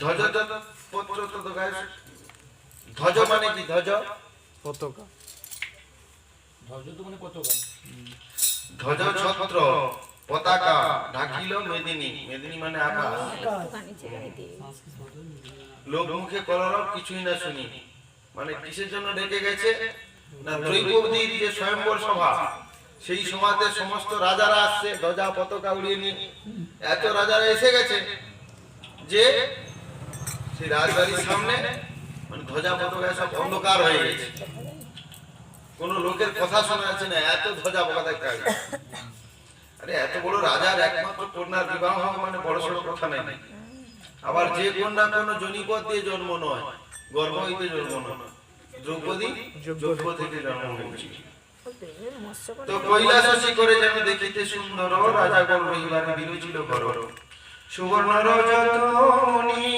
ধ্বজ পত্র তো তো ধ্বজ মানে কি? ধ্বজ? পতাকা। ধ্বজ তো মানে পতাকা। ধ্বজ ছত্র পতাকা ঢাকিল মেদিনী। মেদিনী। মানে আকাশ। একটুখানি লোক মুখে কলরব কিছুই না শুনি। মানে কিসের জন্য ডেকে গেছে? না দ্রৌপদীর যে স্বয়ম্বর সভা সেই সভাতে সমস্ত রাজারা আসছে ধ্বজা পতাকা উড়িয়ে নিয়ে। এত রাজারা এসে গেছে যে সেই রাজবাড়ির সামনে মানে ধ্বজা পতাকা সব অন্ধকার হয়ে গেছে কোন লোকের কথা শোনা যাচ্ছে না এত ধ্বজা পতাকা আরে এত বড় রাজার একমাত্র কন্যার বিবাহ হওয়া মানে বড় সড়ো কথা নাই আবার যে কন্যা কোন জনিপদ দিয়ে জন্ম নয় গর্ভ হইতে জন্ম নয় দ্রৌপদী জন্ম হয়েছে তো কৈলাসী করে যেন দেখিতে সুন্দর রাজা গর্ব হইবারে বিরোচিল কর সুবর্ণ মুকুতা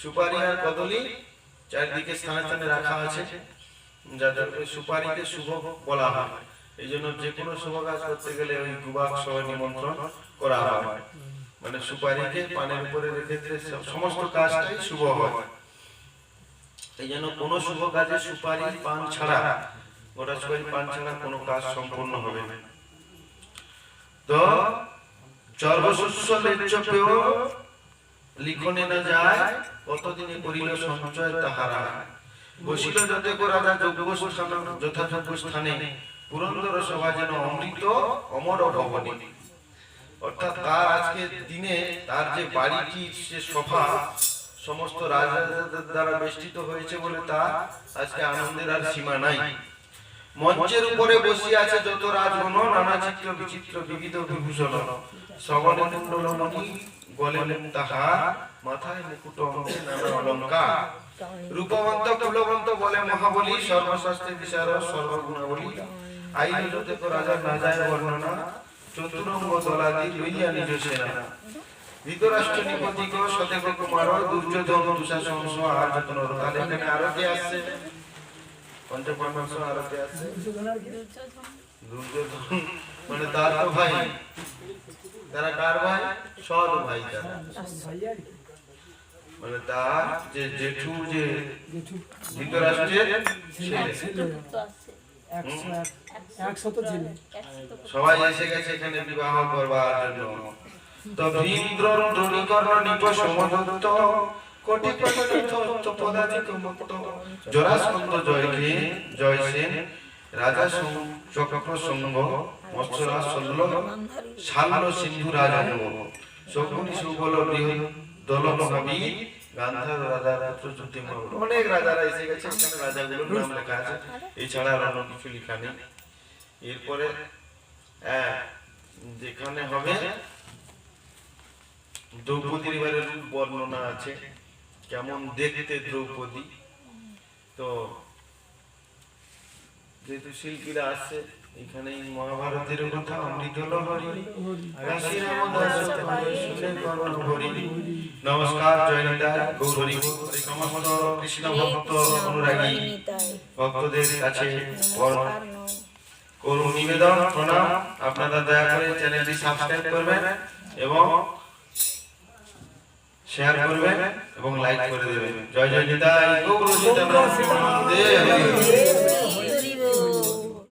সুপারি আর কদলি চারিদিকে স্থানে স্থানে রাখা আছে। সুপারিকে শুভ বলা হয়। এই জন্য যে কোনো শুভ কাজ করতে গেলে ওই গুবাক সহ নিমন্ত্রণ করা হয়। মানে সুপারিকে পানের উপরে রেখে সমস্ত কাজটাই শুভ হয়। এই জন্য কোনো শুভ কাজে সুপারি পান ছাড়া, গোটা সুপারি পান ছাড়া কোনো কাজ সম্পূর্ণ হবে না। তো চর্বশস্য লেচ্ছপেও লিখনে না যায়, কতদিনে করিল সঞ্চয় তাহারা বসিল যতেক রাজা যোগ্য স্থান যথাযোগ্য স্থানে পুরন্দর সভা যেন অমৃত, অমর ভবনী। অর্থাৎ তার আজকে দিনে তার যে বাড়িটি, সে সভা সমস্ত রাজা দ্বারা বেষ্টিত হয়েছে বলে তা আজকে আনন্দের আর সীমা নাই। মঞ্চের উপরে বসিয়া আছে যত রাজগণ নানা চিত্র বিচিত্র, বিবিধ বিভূষণ। শ্রবণে কুণ্ডলমণি গলে তাহা মাথায় মুকুট অলঙ্কার। রূপবন্ত, কুলবন্ত বলে মহাবলী, সর্বশাস্ত্রে বিচার, সর্বগুণাবলী। আইন যতেক রাজা না যায় বর্ণনা, চতুরঙ্গ দলাদি লইয়া নিজ সেনা। ধৃতরাষ্ট্র নিপতিক, সতেক কুমার দুর্যোধন, দুঃশাসন সহ আর যত নর তাহলে আরও কে আসছে? পঞ্চপাণ্ডব সহ আরও দুর্যোধন মানে তার ভাই। তারা কার ভাই? সৎ ভাই তারা মানে তার যে জেঠু যে ধৃতরাষ্ট্রের ছেলে। সবাই এসে গেছে এখানে বিবাহ করবার জন্য। তো ভীন্দ্র দ্রোণীকর্ণ নিপ সমদত্ত কোটি জরাসন্ধ জয়কে জয় সেন। রাজা চক্র সঙ্গ মৎসরা সল্ল শাল্য সিন্ধু রাজা নব। শকুনি সুবল বৃহৎ দল নাম লেখা আছে। এছাড়া আর অন্য কিছু যেখানে হবে, দ্রৌপদীর বর্ণনা আছে। কেমন দেখতে দ্রৌপদী? তো যেহেতু শিল্পীরা আসছে এখানে মহাভারতের কথা অমৃত নমস্কার জয়নিতা কৃষ্ণ। ভক্ত অনুরাগী ভক্তদের কাছে করুণ নিবেদন, প্রণাম। আপনারা দয়া করে চ্যানেলটি সাবস্ক্রাইব করবেন এবং শেয়ার করবেন এবং লাইক করে দেবেন জয় জয় নিতাই